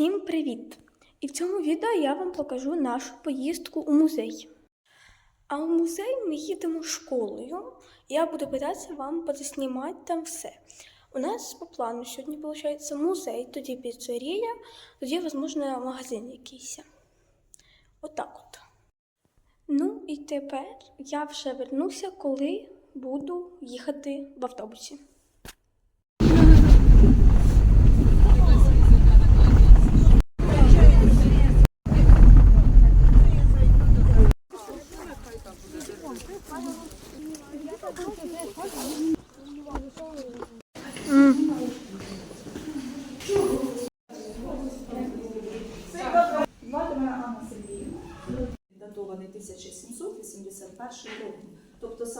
Всім привіт! І в цьому відео я вам покажу нашу поїздку у музей. А у музей ми їдемо школою. Я буду питатися вам позаснімати там все. У нас по плану сьогодні виходить музей, тоді піцерія, тоді, можливо, магазин якийсь. Отак от. Ну і тепер я вже вернуся, коли буду їхати в автобусі.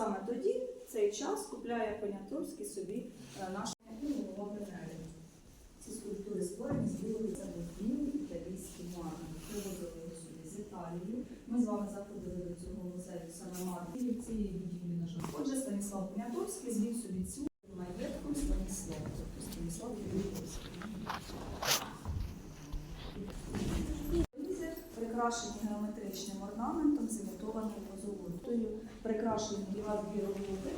Саме тоді, в цей час, купляє Понятовський собі нашу енергію. Ці скульптури створені з білої білий італійські мармур. Привозили його сюди з Італії. Ми з вами заходили до цього музею саме марки. цієї будівлі, на жаль. Отже, Станіслав Понятовський звів собі цю маєтку Станіслав, тобто Станіслав Білоцький. Візер прикрашені геометричним орнаментом з імітованою позолотою, прикрашені дві роботи,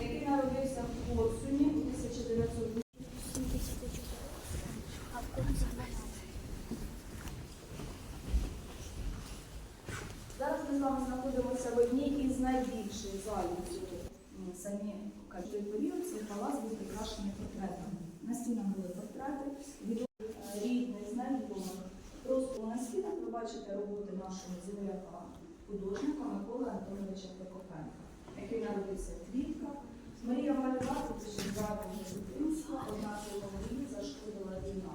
який народився в Корсуні у 1900 Зараз ми з вами знаходимося в одній із найбільших залів м, самі той період цей палац був прикрашений портретами. На стінах були портрети е, рідних, знайомих. Просто на стінах ви бачите роботи нашого земляка, художника Миколи Антоновича Прокопенка, який народився в Квітках. Марія малювати ще зрадом дитинства, однак його мрії зашкодила війна.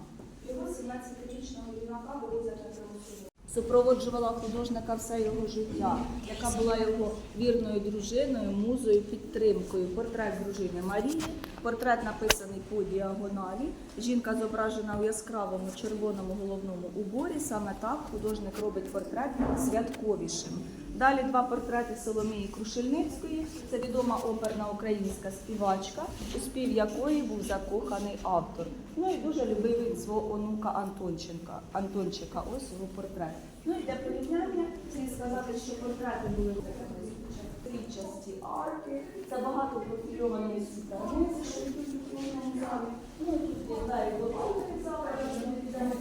Його 17-річного юнака вивозять на супроводжувала художника все його життя, яка була його вірною дружиною, музою, підтримкою. Портрет дружини Марії, портрет написаний по діагоналі. Жінка зображена у яскравому червоному головному уборі. Саме так художник робить портрет святковішим. Далі два портрети Соломії Крушельницької. Це відома оперна українська співачка, у спів якої був закоханий автор. Ну і дуже любив свого онука Антонченка. Антончика. Ось його портрет. Ну і для порівняння слід сказати, що портрети були трічасті арки, багато профільованої світаниці, що тут у. Ну і тут є далі до зали, де ми підемо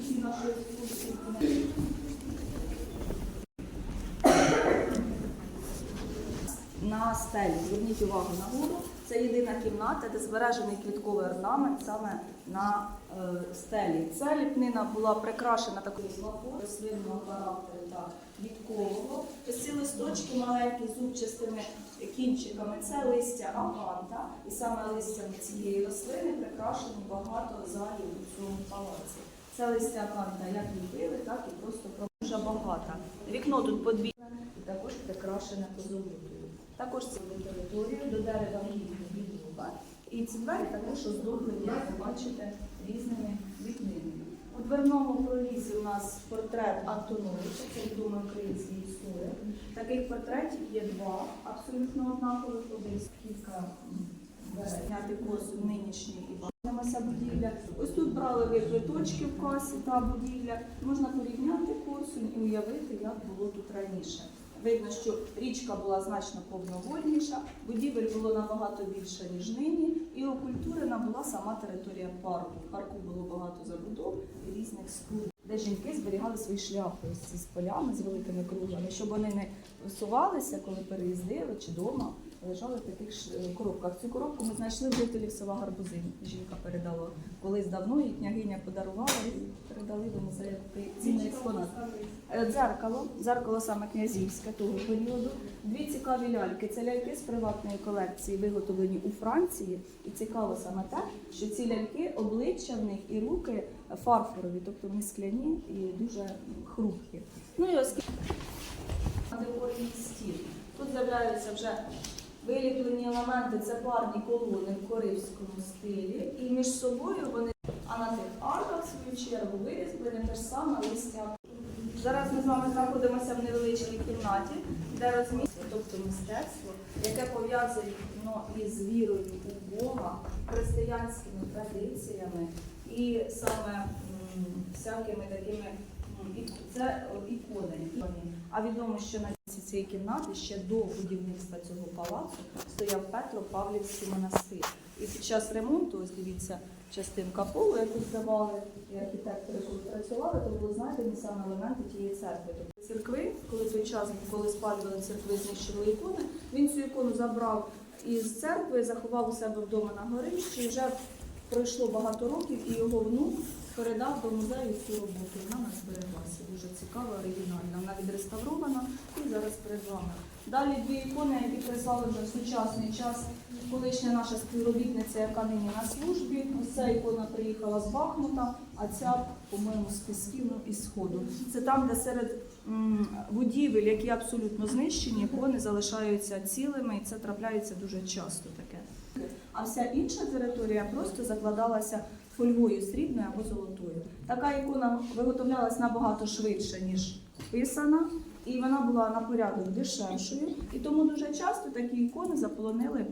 всі наші екскурсії. На стелі. Зверніть увагу на гору. Це єдина кімната, де збережений квітковий орнамент саме на е, стелі. Ця ліпнина була прикрашена такою слабою рослинного характеру та квіткового. Ось ці листочки маленькі зубчастими кінчиками. Це листя аганта, і саме листями цієї рослини прикрашені багато залів у цьому палаці. Це листя аганта як ліпили, так і просто дуже багато. Вікно тут подвійне і також прикрашене позолотою. Також цю територію до дерева відлуга. І ці двері також оздоблені, як ви бачите, різними вікнинами. У дверному прорізі у нас портрет Антоновича, це відомий український історик. Таких портретів є два, абсолютно однакових, один кілька. Зняти косу нинішній і будівля. Ось тут брали ви квиточки в касі та будівля. Можна порівняти Корсунь і уявити, як було тут раніше. Видно, що річка була значно повновольніша, будівель було набагато більше, ніж нині, і окультурена була сама територія парку. В парку було багато забудов і різних споруд, де жінки зберігали свої шляпи ось з полями, з великими кругами, щоб вони не висувалися, коли переїздили чи вдома. Лежали в таких е, коробках. Цю коробку ми знайшли в жителів села Гарбузин. Жінка передала колись давно, і княгиня подарувала і передали до музею цінний експонат. Е, Дзеркало, дзеркало саме князівське того періоду. Дві цікаві ляльки. Це ляльки з приватної колекції, виготовлені у Франції. І цікаво саме те, що ці ляльки, обличчя в них і руки фарфорові, тобто вони скляні і дуже хрупкі. Ну і оскільки на декорній стіл. Тут з'являються вже виліплені елементи, це парні колони в корейському стилі. І між собою вони, а на тих арках, свою чергу, вирізблені те ж саме листя. Зараз ми з вами знаходимося в невеличкій кімнаті, де розміщено, тобто мистецтво, яке пов'язано із вірою у Бога, християнськими традиціями. І саме всякими такими це е, ікони. А відомо, що на цієї кімнати ще до будівництва цього палацу стояв Петро Павлівський монастир. І під час ремонту, ось дивіться, частинка полу, яку здавали і архітектори, коли працювали, то були знайдені саме елементи тієї церкви. Тобто церкви, коли той час, коли спалювали церкви, знищували ікони, він цю ікону забрав із церкви, заховав у себе вдома на горищі. І вже пройшло багато років, і його внук передав до музею цю роботу. Вона нас збереглася. Дуже цікава, оригінальна. Вона відреставрована і зараз перед вами. Далі дві ікони, які прислали вже в сучасний час. Колишня наша співробітниця, яка нині на службі. Ось ця ікона приїхала з Бахмута, а ця, по-моєму, з Пісків, із Сходу. Це там, де серед будівель, які абсолютно знищені, ікони залишаються цілими, і це трапляється дуже часто таке. А вся інша територія просто закладалася фольгою срібною або золотою. Така ікона виготовлялась набагато швидше, ніж писана, і вона була на порядок дешевшою. І тому дуже часто такі ікони заполонили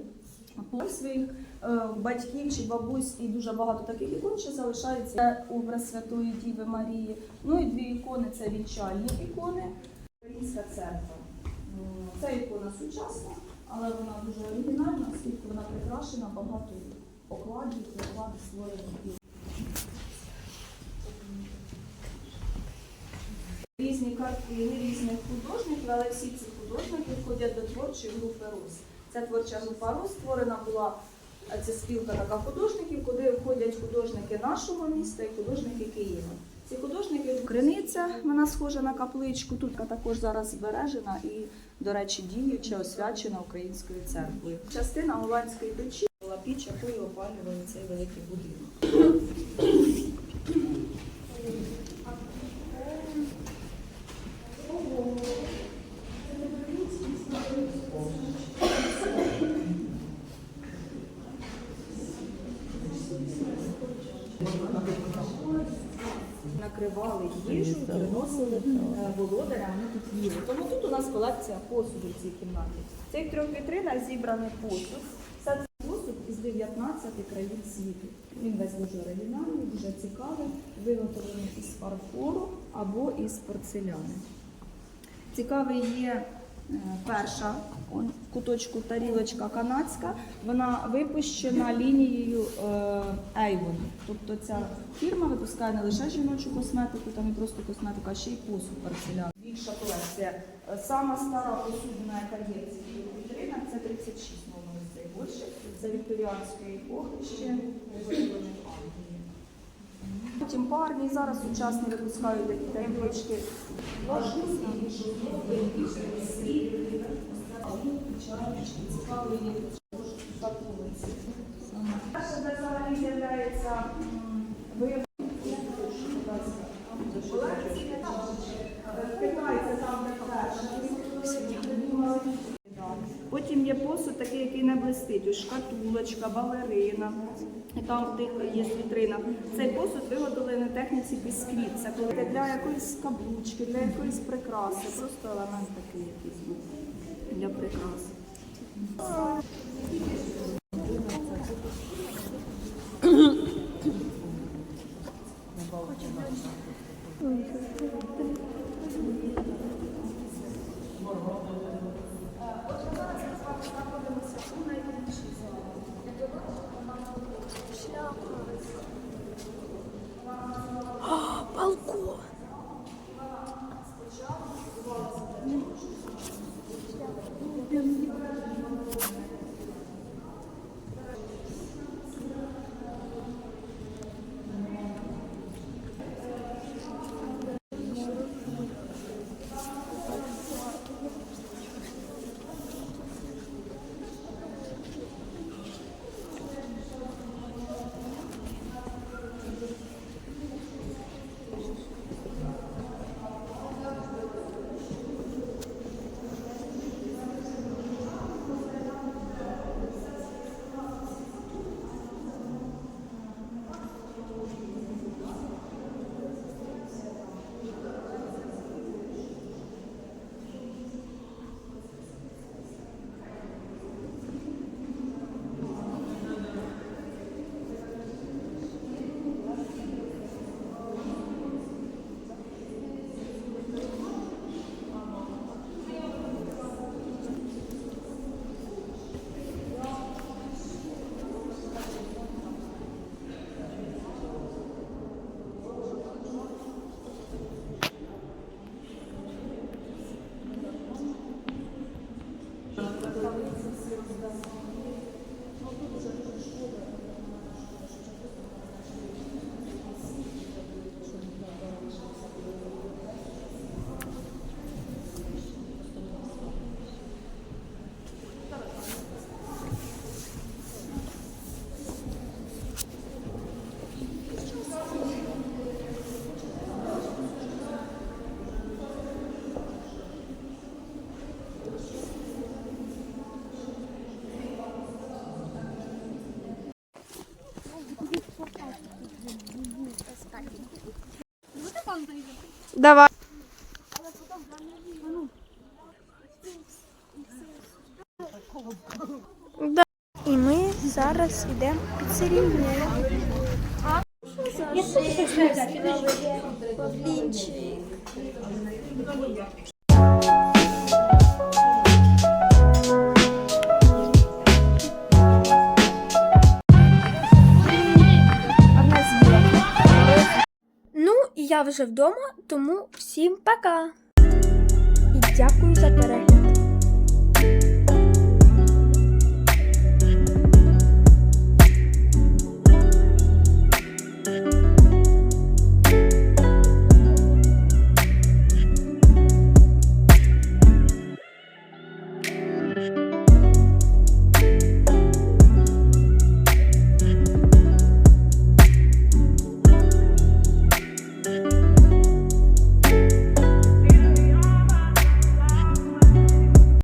по своїх е, батьків чи бабусь, і дуже багато таких ікон ще залишається. Це образ Святої Діви Марії. Ну і дві ікони це вінчальні ікони. Українська церква. Це ікона сучасна, але вона дуже оригінальна, оскільки вона прикрашена багато Різні картини різних художників, але всі ці художники входять до творчої групи Русь. Ця творча група Русь створена була це спілка така художників, куди входять художники нашого міста і художники Києва. Ці художники Криниця, вона схожа на капличку. Тут також зараз збережена і, до речі, діюча, освячена українською церквою. Частина голландської була піч, якою опалювали цей великий будинок. накривали їжу, приносили е, володарям, вони тут їли. Тому тут у нас колекція посуду в цій кімнаті. В цих трьох вітринах зібраний посуд. Це 19 країн світу. Він весь дуже оригінальний, дуже цікавий, виготовлений із фарфору або із порцеляни. Цікавий є е, перша он, в куточку тарілочка канадська. Вона випущена лінією е, Avon. Тобто ця фірма випускає не лише жіночу косметику, там не просто косметику, а ще й посуд порцелян. Більша колекція. Е, Сама стара посудина, яка є в вітринах, це 36 номер цей борщик. Це вікторіанської епохи ще виготовлені в Англії. Потім парні зараз сучасні випускають такі тарілочки. Перше, Потім є посуд такий, який не блистить. Ось шкатулочка, балерина. Там в тих є вітрина. Цей посуд виготовлений на техніці бісквіт. Це коли для якоїсь каблучки, для якоїсь прикраси. Просто елемент такий якийсь для прикраси. Deus. Давай. Да. І ми зараз йдемо в піцерію. Ну, Вже вдома, тому всім пока. І дякую за перегляд.